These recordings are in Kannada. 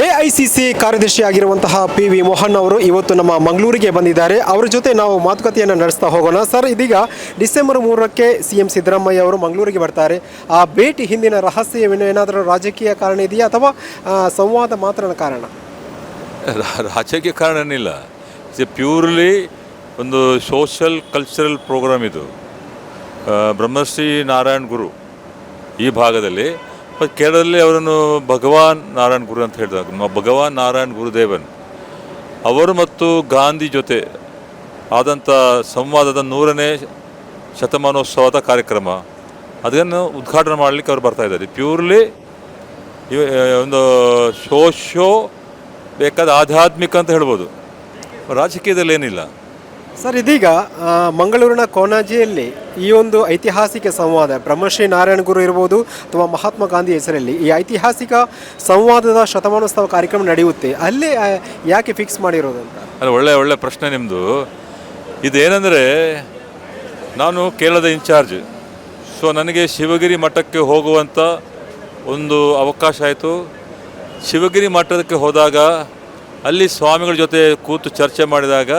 ಎಐಸಿಸಿ ಕಾರ್ಯದರ್ಶಿ ಆಗಿರುವಂತಹ ಪಿ ವಿ ಮೋಹನ್ ಅವರು ಇವತ್ತು ನಮ್ಮ ಮಂಗಳೂರಿಗೆ ಬಂದಿದ್ದಾರೆ. ಅವರ ಜೊತೆ ನಾವು ಮಾತುಕತೆಯನ್ನು ನಡೆಸ್ತಾ ಹೋಗೋಣ. ಸರ್, ಇದೀಗ ಡಿಸೆಂಬರ್ ಮೂರಕ್ಕೆ ಸಿ ಎಂ ಸಿದ್ದರಾಮಯ್ಯ ಅವರು ಮಂಗಳೂರಿಗೆ ಬರ್ತಾರೆ. ಆ ಭೇಟಿ ಹಿಂದಿನ ರಹಸ್ಯವೇನು? ಏನಾದರೂ ರಾಜಕೀಯ ಕಾರಣ ಇದೆಯಾ ಅಥವಾ ಸಂವಾದ ಮಾತ್ರ ಕಾರಣ? ರಾಜಕೀಯ ಕಾರಣ ಏನಿಲ್ಲ ಎ ಪ್ಯೂರ್ಲಿ ಒಂದು ಸೋಷಲ್ ಕಲ್ಚರಲ್ ಪ್ರೋಗ್ರಾಮ್ ಇದು. ಬ್ರಹ್ಮಶ್ರೀ ನಾರಾಯಣ್ ಗುರು ಈ ಭಾಗದಲ್ಲಿ ಮತ್ತು ಕೇರಳದಲ್ಲಿ ಅವರನ್ನು ಭಗವಾನ್ ನಾರಾಯಣ್ ಗುರು ಅಂತ ಹೇಳಿದಾಗ ಭಗವಾನ್ ನಾರಾಯಣ್ ಗುರುದೇವನ್ ಅವರು ಮತ್ತು ಗಾಂಧಿ ಜೊತೆ ಆದಂಥ ಸಂವಾದದ ನೂರನೇ ಶತಮಾನೋತ್ಸವದ ಕಾರ್ಯಕ್ರಮ, ಅದನ್ನು ಉದ್ಘಾಟನೆ ಮಾಡಲಿಕ್ಕೆ ಅವರು ಬರ್ತಾ ಇದ್ದಾರೆ. ಪ್ಯೂರ್ಲಿ ಒಂದು ಶೋಶೋ ಬೇಕಾದ ಆಧ್ಯಾತ್ಮಿಕ ಅಂತ ಹೇಳ್ಬೋದು. ರಾಜಕೀಯದಲ್ಲಿ ಏನಿಲ್ಲ. ಸರ್, ಇದೀಗ ಮಂಗಳೂರಿನ ಕೋನಾಜಿಯಲ್ಲಿ ಈ ಒಂದು ಐತಿಹಾಸಿಕ ಸಂವಾದ ಬ್ರಹ್ಮಶ್ರೀ ನಾರಾಯಣ ಗುರು ಇರ್ಬೋದು ಅಥವಾ ಮಹಾತ್ಮ ಗಾಂಧಿ ಹೆಸರಲ್ಲಿ ಈ ಐತಿಹಾಸಿಕ ಸಂವಾದದ ಶತಮಾನೋತ್ಸವ ಕಾರ್ಯಕ್ರಮ ನಡೆಯುತ್ತೆ, ಅಲ್ಲಿ ಯಾಕೆ ಫಿಕ್ಸ್ ಮಾಡಿರೋದು ಅಂತ? ಅಲ್ಲ, ಒಳ್ಳೆ ಒಳ್ಳೆ ಪ್ರಶ್ನೆ ನಿಮ್ಮದು ಇದೇನೆಂದರೆ, ನಾನು ಕೇರಳದ ಇನ್ಚಾರ್ಜ್. ಸೊ ನನಗೆ ಶಿವಗಿರಿ ಮಠಕ್ಕೆ ಹೋಗುವಂಥ ಒಂದು ಅವಕಾಶ ಆಯಿತು. ಶಿವಗಿರಿ ಮಠಕ್ಕೆ ಹೋದಾಗ, ಅಲ್ಲಿ ಸ್ವಾಮಿಗಳ ಜೊತೆ ಕೂತು ಚರ್ಚೆ ಮಾಡಿದಾಗ,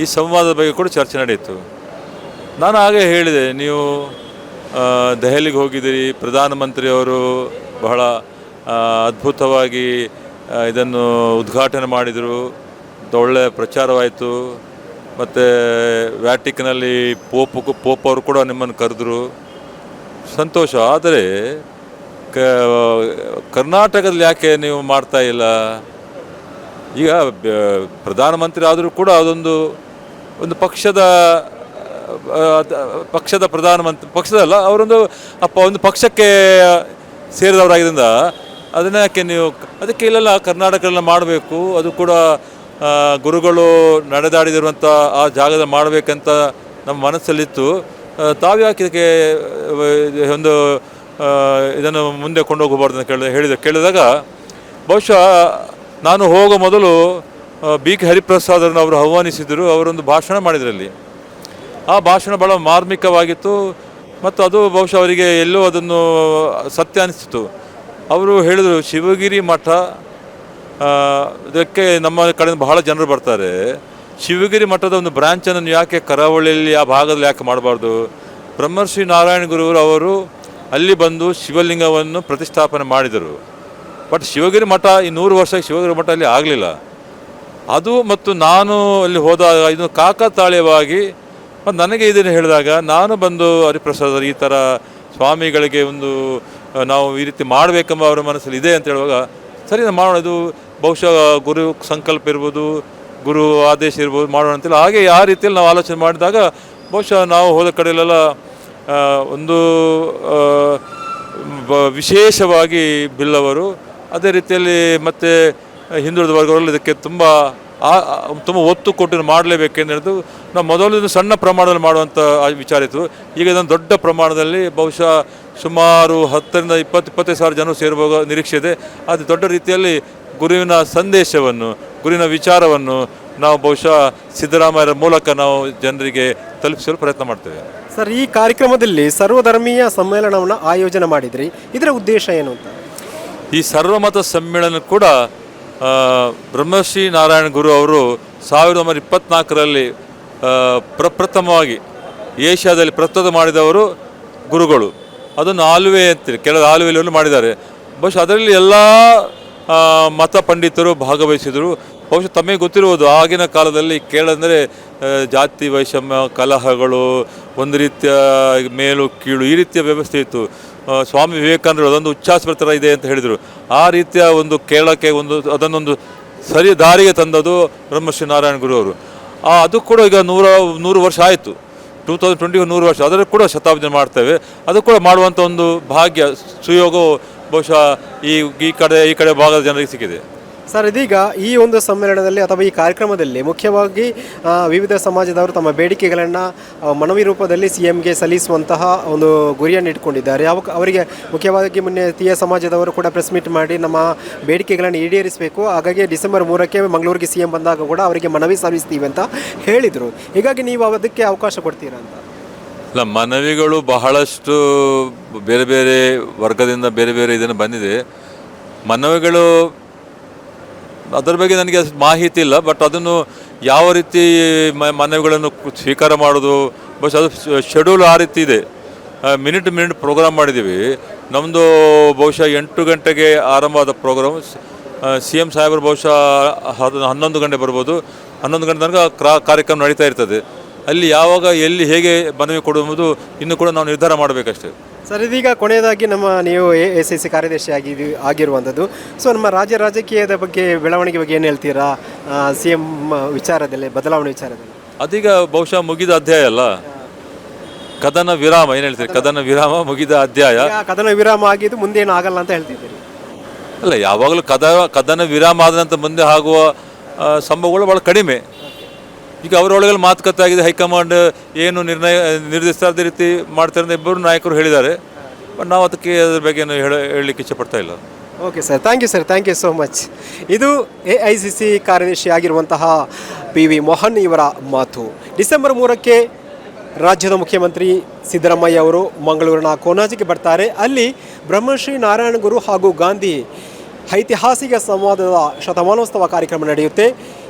ಈ ಸಂವಾದದ ಬಗ್ಗೆ ಕೂಡ ಚರ್ಚೆ ನಡೆಯಿತು. ನಾನು ಹಾಗೆ ಹೇಳಿದೆ, ನೀವು ದೆಹಲಿಗೆ ಹೋಗಿದ್ದೀರಿ, ಪ್ರಧಾನಮಂತ್ರಿಯವರು ಬಹಳ ಅದ್ಭುತವಾಗಿ ಇದನ್ನು ಉದ್ಘಾಟನೆ ಮಾಡಿದರು ಒಳ್ಳೆಯ ಪ್ರಚಾರವಾಯಿತು, ಮತ್ತು ವ್ಯಾಟಿಕ್ನಲ್ಲಿ ಪೋಪು ಪೋಪ್ ಅವರು ಕೂಡ ನಿಮ್ಮನ್ನು ಕರೆದ್ರು. ಸಂತೋಷ, ಆದರೆ, ಕ, ಕರ್ನಾಟಕದಲ್ಲಿ ಯಾಕೆ ನೀವು ಮಾಡ್ತಾ ಇಲ್ಲ? ಈಗ ಪ್ರಧಾನಮಂತ್ರಿ ಆದರೂ ಕೂಡ ಅದೊಂದು, ಒಂದು ಪಕ್ಷದ ಪಕ್ಷದ ಪ್ರಧಾನಮಂತ್ರಿ ಪಕ್ಷದಲ್ಲ, ಅವರೊಂದು ಅಪ್ಪ, ಒಂದು ಪಕ್ಷಕ್ಕೆ ಸೇರಿದವರಾಗಿದ್ದರಿಂದ ಅದನ್ನ ಯಾಕೆ ನೀವು ಅದಕ್ಕೆ ಇಲ್ಲೆಲ್ಲ ಕರ್ನಾಟಕದಲ್ಲ ಮಾಡಬೇಕು, ಅದು ಕೂಡ ಗುರುಗಳು ನಡೆದಾಡಿದಿರುವಂಥ ಆ ಜಾಗದ ಮಾಡಬೇಕಂತ ನಮ್ಮ ಮನಸ್ಸಲ್ಲಿತ್ತು. ತಾವು ಯಾಕೆ ಇದಕ್ಕೆ ಒಂದು ಇದನ್ನು ಮುಂದೆ ಕೊಂಡೋಗಬಾರ್ದು ಅಂತ ಕೇಳಿದ, ಹೇಳಿದ, ಕೇಳಿದಾಗ ಬಹುಶಃ ನಾನು ಹೋಗೋ ಮೊದಲು ಬಿ ಕೆ ಹರಿಪ್ರಸಾದರನ್ನು ಅವರು ಆಹ್ವಾನಿಸಿದರು, ಅವರೊಂದು ಭಾಷಣ ಮಾಡಿದ್ರಲ್ಲಿ. ಆ ಭಾಷಣ ಬಹಳ ಮಾರ್ಮಿಕವಾಗಿತ್ತು ಮತ್ತು ಅದು ಬಹುಶಃ ಅವರಿಗೆ ಎಲ್ಲೋ ಅದನ್ನು ಸತ್ಯ ಅನಿಸ್ತಿತ್ತು. ಅವರು ಹೇಳಿದರು ಶಿವಗಿರಿ ಮಠ ಇದಕ್ಕೆ ನಮ್ಮ ಕಡೆಯಿಂದ ಬಹಳ ಜನರು ಬರ್ತಾರೆ. ಶಿವಗಿರಿ ಮಠದ ಒಂದು ಬ್ರಾಂಚನ್ನು ಯಾಕೆ ಕರಾವಳಿಯಲ್ಲಿ ಆ ಭಾಗದಲ್ಲಿ ಯಾಕೆ ಮಾಡಬಾರ್ದು? ಬ್ರಹ್ಮರ್ಷಿ ನಾರಾಯಣ ಗುರುವರು ಅವರು ಅಲ್ಲಿ ಬಂದು ಶಿವಲಿಂಗವನ್ನು ಪ್ರತಿಷ್ಠಾಪನೆ ಮಾಡಿದರು. ಬಟ್ ಶಿವಗಿರಿ ಮಠ ಈ ನೂರು ವರ್ಷ ಶಿವಗಿರಿ ಮಠ ಅಲ್ಲಿ ಆಗಲಿಲ್ಲ. ಅದು ಮತ್ತು ನಾನು ಅಲ್ಲಿ ಹೋದಾಗ ಇದು ಕಾಕತಾಳೀಯವಾಗಿ ಮತ್ತು ನನಗೆ ಇದನ್ನು ಹೇಳಿದಾಗ ನಾನು ಬಂದು ಹರಿಪ್ರಸಾದ್ ಈ ಥರ ಸ್ವಾಮಿಗಳಿಗೆ ಒಂದು ನಾವು ಈ ರೀತಿ ಮಾಡಬೇಕೆಂಬ ಅವರ ಮನಸ್ಸಲ್ಲಿ ಇದೆ ಅಂತ ಹೇಳುವಾಗ, ಸರಿ ನಾವು ಮಾಡೋಣ, ಇದು ಬಹುಶಃ ಗುರು ಸಂಕಲ್ಪ ಇರ್ಬೋದು, ಗುರು ಆದೇಶ ಇರ್ಬೋದು, ಮಾಡೋಣ ಅಂತೇಳಿ ಹಾಗೆ ಆ ರೀತಿಯಲ್ಲಿ ನಾವು ಆಲೋಚನೆ ಮಾಡಿದಾಗ ಬಹುಶಃ ನಾವು ಹೋದ ಕಡೆಯಲ್ಲೆಲ್ಲ ಒಂದು ವಿಶೇಷವಾಗಿ ಬಿಲ್ಲವರು, ಅದೇ ರೀತಿಯಲ್ಲಿ ಮತ್ತು ಹಿಂದುಳಿದ ವರ್ಗಗಳಲ್ಲಿ ಇದಕ್ಕೆ ತುಂಬ ತುಂಬ ಒತ್ತು ಕೊಟ್ಟು ಮಾಡಲೇಬೇಕೆಂದು ನಾವು ಮೊದಲು ಸಣ್ಣ ಪ್ರಮಾಣದಲ್ಲಿ ಮಾಡುವಂಥ ವಿಚಾರ ಇತ್ತು. ಈಗ ಇದೊಂದು ದೊಡ್ಡ ಪ್ರಮಾಣದಲ್ಲಿ ಬಹುಶಃ ಸುಮಾರು ಹತ್ತರಿಂದ ಇಪ್ಪತ್ತು ಇಪ್ಪತ್ತೈದು ಸಾವಿರ ಜನ ಸೇರುವಾಗ ನಿರೀಕ್ಷೆ ಇದೆ. ಅದು ದೊಡ್ಡ ರೀತಿಯಲ್ಲಿ ಗುರುವಿನ ಸಂದೇಶವನ್ನು ಗುರುವಿನ ವಿಚಾರವನ್ನು ನಾವು ಬಹುಶಃ ಸಿದ್ದರಾಮಯ್ಯರ ಮೂಲಕ ನಾವು ಜನರಿಗೆ ತಲುಪಿಸಲು ಪ್ರಯತ್ನ ಮಾಡ್ತೇವೆ. ಸರ್ ಈ ಕಾರ್ಯಕ್ರಮದಲ್ಲಿ ಸರ್ವಧರ್ಮೀಯ ಸಮ್ಮೇಳನವನ್ನು ಆಯೋಜನೆ ಮಾಡಿದ್ರಿ. ಇದರ ಉದ್ದೇಶ ಏನು ಅಂತ? ಈ ಸರ್ವಮತ ಸಮ್ಮೇಳನ ಕೂಡ ಆ, ಬ್ರಹ್ಮಶ್ರೀ ನಾರಾಯಣ ಗುರು ಅವರು ಸಾವಿರದ ಒಂಬೈನೂರ ಇಪ್ಪತ್ನಾಲ್ಕರಲ್ಲಿ ಪ್ರಪ್ರಥಮವಾಗಿ ಏಷ್ಯಾದಲ್ಲಿ ಪ್ರಸ್ತುತ ಮಾಡಿದವರು ಗುರುಗಳು. ಅದನ್ನು ಆಲುವೆ ಅಂತೀರಿ ಕೆಲವು ಆಲುವೆಯಲ್ಲಿ ಮಾಡಿದ್ದಾರೆ. ಬಹುಶಃ ಅದರಲ್ಲಿ ಎಲ್ಲ ಮತ ಪಂಡಿತರು ಭಾಗವಹಿಸಿದರು. ಬಹುಶಃ ತಮಗೆ ಗೊತ್ತಿರುವುದು ಆಗಿನ ಕಾಲದಲ್ಲಿ ಕೇಳಂದರೆ ಜಾತಿ, ವೈಷಮ್ಯ, ಕಲಹಗಳು, ಒಂದು ರೀತಿಯ ಮೇಲು, ಕೀಳು, ಈ ರೀತಿಯ ವ್ಯವಸ್ಥೆ ಇತ್ತು. ಸ್ವಾಮಿ ವಿವೇಕಾನಂದರು ಅದೊಂದು ಉಚ್ಛ್ವಾಸದ ಥರ ಇದೆ ಅಂತ ಹೇಳಿದರು. ಆ ರೀತಿಯ ಒಂದು ಕೇರಳಕ್ಕೆ ಒಂದು, ಅದನ್ನೊಂದು ಸರಿ ದಾರಿಗೆ ತಂದದು ಬ್ರಹ್ಮಶ್ರೀ ನಾರಾಯಣ ಗುರು ಅವರು ಅದು ಕೂಡ ಈಗ ನೂರ, ನೂರು ವರ್ಷ ಆಯಿತು. ಟೂ ತೌಸಂಡ್ ಟ್ವೆಂಟಿ ನೂರು ವರ್ಷ, ಅದರ ಕೂಡ ಶತಾಬ್ದಿ ಮಾಡ್ತೇವೆ. ಅದು ಕೂಡ ಮಾಡುವಂಥ ಒಂದು ಭಾಗ್ಯ, ಸುಯೋಗವು ಬಹುಶಃ ಈ ಈ ಕಡೆ ಈ ಕಡೆ ಭಾಗದ ಜನರಿಗೆ ಸಿಕ್ಕಿದೆ. ಸರ್, ಇದೀಗ ಈ ಒಂದು ಸಮ್ಮೇಳನದಲ್ಲಿ ಅಥವಾ ಈ ಕಾರ್ಯಕ್ರಮದಲ್ಲಿ ಮುಖ್ಯವಾಗಿ ವಿವಿಧ ಸಮಾಜದವರು ತಮ್ಮ ಬೇಡಿಕೆಗಳನ್ನು ಮನವಿ ರೂಪದಲ್ಲಿ ಸಿ ಎಂಗೆ ಸಲ್ಲಿಸುವಂತಹ ಒಂದು ಗುರಿಯನ್ನು ಇಟ್ಕೊಂಡಿದ್ದಾರೆ. ಯಾವ ಅವರಿಗೆ ಮುಖ್ಯವಾಗಿ ಮೊನ್ನೆ ತೀಯ ಸಮಾಜದವರು ಕೂಡ ಪ್ರೆಸ್ ಮೀಟ್ ಮಾಡಿ ನಮ್ಮ ಬೇಡಿಕೆಗಳನ್ನು ಈಡೇರಿಸಬೇಕು. ಹಾಗಾಗಿ ಡಿಸೆಂಬರ್ ಮೂರಕ್ಕೆ ಮಂಗಳೂರಿಗೆ ಸಿ ಎಂ ಬಂದಾಗ ಕೂಡ ಅವರಿಗೆ ಮನವಿ ಸಲ್ಲಿಸ್ತೀವಿ ಅಂತ ಹೇಳಿದರು. ಹೀಗಾಗಿ ನೀವು ಅದಕ್ಕೆ ಅವಕಾಶ ಕೊಡ್ತೀರಾ ಅಂತ? ಅಲ್ಲ ಮನವಿಗಳು ಬಹಳಷ್ಟು ಬೇರೆ ಬೇರೆ ವರ್ಗದಿಂದ ಬೇರೆ ಬೇರೆ ಇದನ್ನು ಬಂದಿದೆ. ಮನವಿಗಳು ಅದರ ಬಗ್ಗೆ ನನಗೆ ಮಾಹಿತಿ ಇಲ್ಲ ಬಟ್ ಅದನ್ನು ಯಾವ ರೀತಿ ಮನವಿಗಳನ್ನು ಸ್ವೀಕಾರ ಮಾಡೋದು ಬಸ್ ಅದು ಶೆಡ್ಯೂಲ್ ಆ ರೀತಿ ಇದೆ. ಮಿನಿಟ್ ಮಿನಿಟ್ ಪ್ರೋಗ್ರಾಮ್ ಮಾಡಿದ್ದೀವಿ ನಮ್ಮದು ಬಹುಶಃ ಎಂಟು ಗಂಟೆಗೆ ಆರಂಭವಾದ ಪ್ರೋಗ್ರಾಮ್ ಸಿ ಎಂ ಸಾಹೇಬರು ಬಹುಶಃ ಹನ್ನೊಂದು ಗಂಟೆ ಬರ್ಬೋದು. ಹನ್ನೊಂದು ಗಂಟೆ ತನಕ ಕ್ರಾ, ಕಾರ್ಯಕ್ರಮ ನಡೀತಾ ಇರ್ತದೆ. ಅಲ್ಲಿ ಯಾವಾಗ, ಎಲ್ಲಿ ಹೇಗೆ ಮನವಿ ಕೊಡುವುದು, ಇನ್ನು ಕೂಡ ನಾವು ನಿರ್ಧಾರ ಮಾಡಬೇಕಷ್ಟೇ. ಸರ್ ಇದೀಗ ಕೊನೆಯದಾಗಿ ನಮ್ಮ ನೀವು ಎ ಎಸ್ ಸಿ ಕಾರ್ಯದರ್ಶಿ ಆಗಿ ಆಗಿರುವಂಥದ್ದು. ಸೊ ನಮ್ಮ ರಾಜ್ಯ ರಾಜಕೀಯದ ಬಗ್ಗೆ ಬೆಳವಣಿಗೆ ಬಗ್ಗೆ ಏನು ಹೇಳ್ತೀರಾ? ಸಿ ಎಂ ವಿಚಾರದಲ್ಲಿ ಬದಲಾವಣೆ ವಿಚಾರದಲ್ಲಿ. ಅದೀಗ ಬಹುಶಃ ಮುಗಿದ ಅಧ್ಯಾಯ ಅಲ್ಲ? ಕದನ ವಿರಾಮ ಏನು ಹೇಳ್ತೀರಿ? ಕದನ ವಿರಾಮ ಮುಗಿದ ಅಧ್ಯಾಯ. ಈಗ ಕದನ ವಿರಾಮ ಆಗಿದ್ದು ಮುಂದೆ ಏನು ಆಗಲ್ಲ ಅಂತ ಹೇಳ್ತಿದ್ದೀರಿ. ಅಲ್ಲ ಯಾವಾಗಲೂ ಕದ ಕದನ ವಿರಾಮ ಆದ ನಂತರ ಮುಂದೆ ಆಗುವ ಆ, ಸಂಭವಗಳು ಭಾಳ ಕಡಿಮೆ. ಈಗ ಅವರೊಳಗೆ ಮಾತುಕತೆ ಆಗಿದೆ, ಹೈಕಮಾಂಡ್ ಏನು ನಿರ್ಣಯ ನಿರ್ದೇಶಿಸ್ತಾ ರೀತಿ ಮಾಡ್ತಾರೆ ಅಂತ ಇಬ್ಬರು ನಾಯಕರು ಹೇಳಿದ್ದಾರೆ. ಬಟ್ ನಾವು ಅದಕ್ಕೆ ಅದ್ರ ಬಗ್ಗೆ ಏನು ಹೇಳ, ಹೇಳಲಿಕ್ಕೆ ಇಷ್ಟಪಡ್ತಾ ಇಲ್ಲ. Okay sir thank you sir thank you so much ಇದು ಎ ಐ ಸಿ ಸಿ ಕಾರ್ಯದರ್ಶಿ ಆಗಿರುವಂತಹ ಪಿ ವಿ ಮೋಹನ್ ಇವರ ಮಾತು. ಡಿಸೆಂಬರ್ ಮೂರಕ್ಕೆ ರಾಜ್ಯದ ಮುಖ್ಯಮಂತ್ರಿ ಸಿದ್ದರಾಮಯ್ಯ ಅವರು ಮಂಗಳೂರಿನ ಕೋನಾಜಿಗೆ ಬರ್ತಾರೆ. ಅಲ್ಲಿ ಬ್ರಹ್ಮಶ್ರೀ ನಾರಾಯಣ ಗುರು ಹಾಗೂ ಗಾಂಧಿ ಐತಿಹಾಸಿಕ ಸಂವಾದದ ಶತಮಾನೋತ್ಸವ ಕಾರ್ಯಕ್ರಮ ನಡೆಯುತ್ತೆ.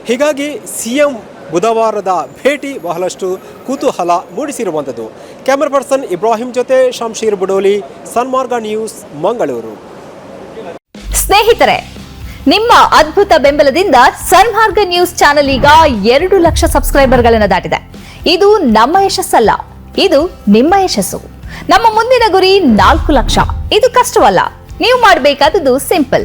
ಹೀಗಾಗಿ ಸಿ ಎಂ ಬುಧವಾರದ ಭೇಟಿ ಬಹಳಷ್ಟು ಕುತೂಹಲ ಮೂಡಿಸಿರುವಂಥದ್ದು. ಕ್ಯಾಮರಾ ಪರ್ಸನ್ ಇಬ್ರಾಹಿಂ ಜೊತೆ ಶಂಶೀರ್ ಬುಡೋಲಿ ಸನ್ಮಾರ್ಗ ನ್ಯೂಸ್ ಮಂಗಳೂರು ಸ್ನೇಹಿತರೆ, ನಿಮ್ಮ ಅದ್ಭುತ ಬೆಂಬಲದಿಂದ ಸನ್ಮಾರ್ಗ ನ್ಯೂಸ್ ಚಾನೆಲ್ ಈಗ ಎರಡು ಲಕ್ಷ ಸಬ್ಸ್ಕ್ರೈಬರ್ಗಳನ್ನು ದಾಟಿದೆ. ಇದು ನಮ್ಮ ಯಶಸ್ಸಲ್ಲ, ಇದು ನಿಮ್ಮ ಯಶಸ್ಸು. ನಮ್ಮ ಮುಂದಿನ ಗುರಿ ನಾಲ್ಕು ಲಕ್ಷ. ಇದು ಕಷ್ಟವಲ್ಲ, ನೀವು ಮಾಡಬೇಕಾದದ್ದು ಸಿಂಪಲ್